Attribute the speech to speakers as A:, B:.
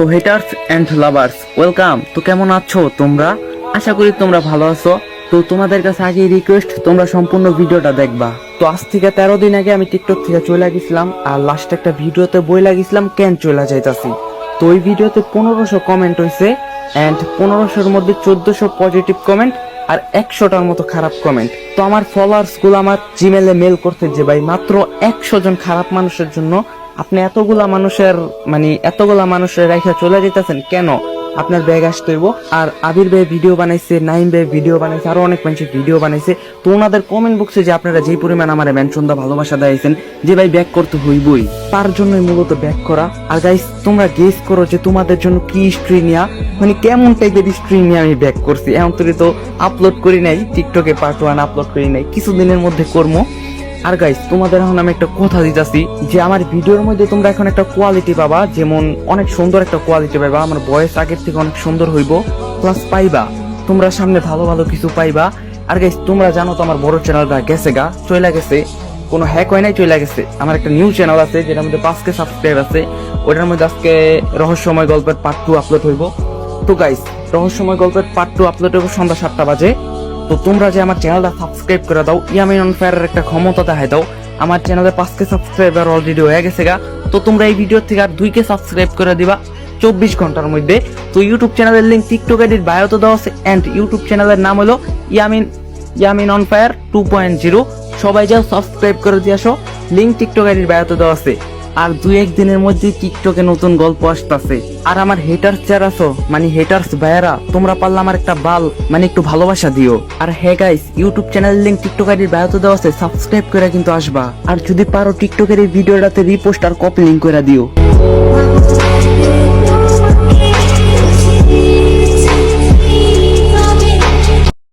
A: So haters and lovers welcome তো কেমন আছো তোমরা? আশা করি তোমরা ভালো আছো। তো তোমাদের কাছে আগে রিকোয়েস্ট তোমরা সম্পূর্ণ ভিডিওটা দেখবা। তো আজ থেকে তেরো দিন আগে আমি টিকটক থেকে চলে গেছিলাম আর লাস্ট একটা ভিডিওতে বই লাগিয়েছিলাম, কেন চলে যাইতাছি। তো ওই ভিডিওতে পনেরোশো কমেন্ট হয়েছে অ্যান্ড পনেরোশোর মধ্যে চোদ্দশো পজিটিভ কমেন্ট আর একশোটার মতো খারাপ কমেন্ট তো আমার ফলোয়ার্সগুলো আমার জিমেলে মেল করতে যে, ভাই, মাত্র একশো জন খারাপ মানুষের জন্য আপনি এতগুলা মানুষের মানে এতগুলা মানুষের রেখা চলে যেতেছেন কেন? আপনার ব্যাগ আসতে হইব। আর আবির ভাই ভিডিও বানাইছে, নাইম ভাই ভিডিও বানাইছে, আরও অনেক মানুষের ভিডিও বানাইছে। তো ওনাদের কমেন্ট বক্সে যে আপনারা যেই পরিমাণ আমার মেনশন দা ভালোবাসা দিয়েছেন, যে ভাই ব্যাক করতে হইবই। তার জন্যই মূলত ব্যাক করা। আর গাইস তোমরা গেস করো যে তোমাদের জন্য কি স্ট্রি নিয়া? মানে কেমন টাইপের স্ট্রি নিয়ে আমি ব্যাক করছি? এমন তো আপলোড করি নাই টিকটকে পার্ট ওয়ান আপলোড করি নাই, কিছুদিনের মধ্যে করব আর গাইস তোমাদের এখন আমি একটা কথা দিতে দিতেছি যে আমার ভিডিওর মধ্যে তোমরা এখন একটা কোয়ালিটি পাবা, যেমন অনেক সুন্দর একটা কোয়ালিটি পাবা আমার বয়স আগের থেকে অনেক সুন্দর হইব প্লাস পাইবা, তোমরা সামনে ভালো ভালো কিছু পাইবা। আর গাইস তোমরা জানো তো আমার বড় চ্যানেলটা গেছে গা চলে গেছে, কোনো হ্যাক হয় নাই চলে গেছে। আমার একটা নিউ চ্যানেল আছে, যেটার মধ্যে পাঁচকে সাবস্ক্রাইব আছে ওটার মধ্যে আজকে রহস্যময় গল্পের পার্ট টু আপলোড হইব। তো গাইস রহস্যময় গল্পের পার্ট টু আপলোড হইব সন্ধ্যা সাতটা বাজে। তো তোমরা যে আমার চ্যানেলটা সাবস্ক্রাইব করে দাও, ইয়ামিন অন ফায়ারের একটা ক্ষমতা দেখায় দাও, আমার চ্যানেলে পাঁচকে সাবস্ক্রাইবার অলরেডি হয়ে গেছে গা। তো তোমরা এই ভিডিও থেকে আর দুইকে সাবস্ক্রাইব করে দিবা চব্বিশ ঘণ্টার মধ্যে। তো ইউটিউব চ্যানেলের লিঙ্ক টিকটক এডিট বায়োতে দেওয়া আছে অ্যান্ড ইউটিউব চ্যানেলের নাম হলো Yamin Yamin on fire two point zero সবাই যাও সাবস্ক্রাইব করে দিয়ে আসো লিঙ্ক টিকটক এডিট বায়োতে দেওয়া আছে। আর দু এক দিনের মধ্যে টিকটকে নতুন গল্প আসতেছে। আর আমার হেটার্স যারা আছো মানে হেটার্স ভাইয়ারা, তোমরা পারলে আমার একটা বাল মানে একটু ভালোবাসা দিও। আর hey guys YouTube channel link TikTok আইডির বায়োতে দেওয়া আছে সাবস্ক্রাইব করে কিন্তু আসবা। আর যদি পারো টিকটকের এই ভিডিওটাতে রিপোস্ট আর কপি লিঙ্ক করে দিও।